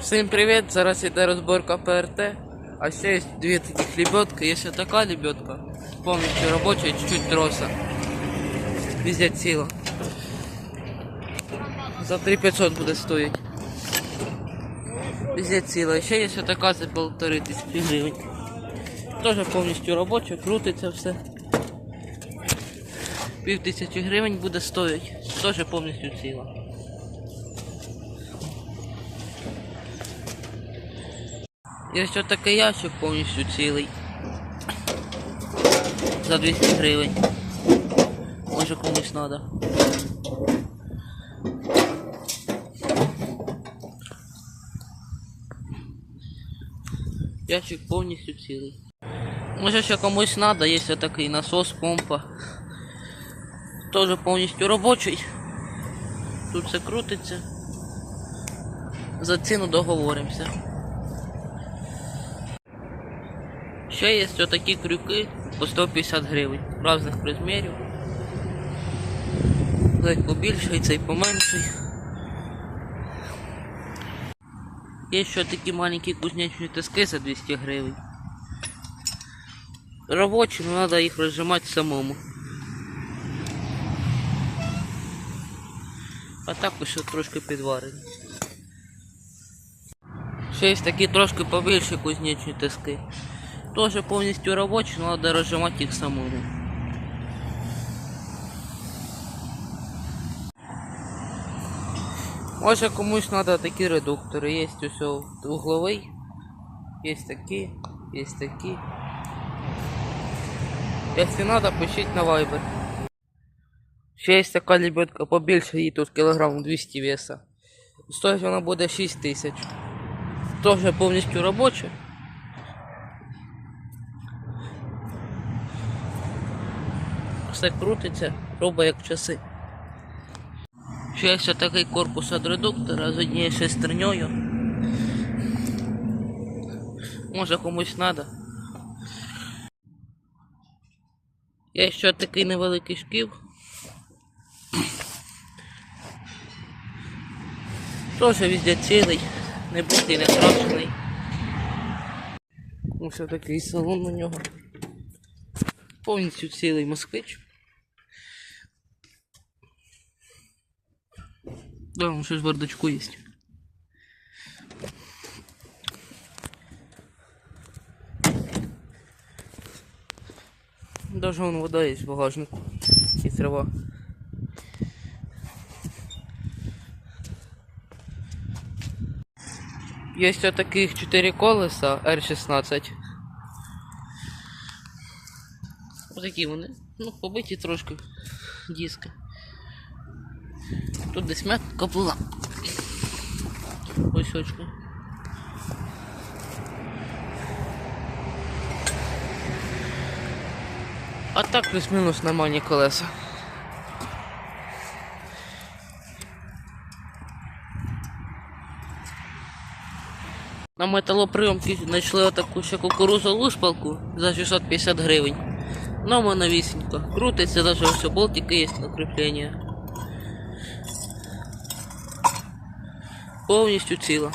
Всім привіт! Зараз іде розборка ПРТ. А ще є дві таких лебедки. Є ще така лебедка, повністю робоча і чуть-чуть троса. Везде ціла. За 3500 буде стоїть. Везде ціла. Ще є ще така за полтори тисячі гривень. Теж повністю робоча, крутиться все. Пів тисячі гривень буде стоїть. Теж повністю ціла. Є ще такий ящик повністю цілий. За 200 гривень. Може комусь треба. Ящик повністю цілий. Може ще комусь треба, є такий насос, помпа. Теж повністю робочий. Тут все крутиться. За ціну договоримося. Ще є такі крюки по 150 гривень різних розмірів. Цей побільший, цей поменший. Є ще такі маленькі кузнечні тиски за 200 гривень. Робочі, але треба їх розжимати самому. А так ще трошки підварені. Ще є такі трошки побільші кузнечні тиски. Тоже повністю робочі, але треба розжимати їх самому. Може комусь треба такі редуктори. Є ось угловий, є такі, є такі. Якщо треба, пишіть на Viber. Ще є така лебедка побільше, її тут кілограм 200 веса. Стоїть вона буде 6 тисяч. Теж повністю робоча. Все крутиться, робить як часи. Ще ще такий корпус від редуктора з однією шестерньою. Може комусь треба. Є ще такий невеликий шків. Тоже везде цілий, не битий, не крашений. Ось такий салон у нього. Повністю цілий москвич. Да, вон щось в бардачку є. Даже вон вода є в багажнику. І трава. Є ось таких 4 колеса R16. Ось такі вони. Ну, побиті трошки диски. Тут десь м'ятка була. Ось очка. А так плюс-мінус нормальні колеса. На металоприйомці знайшли отаку ще кукурузу лушпалку за 650 гривень. Ну, новісенько. Крутиться, даже все болтики є на кріплення. Повністю ціла.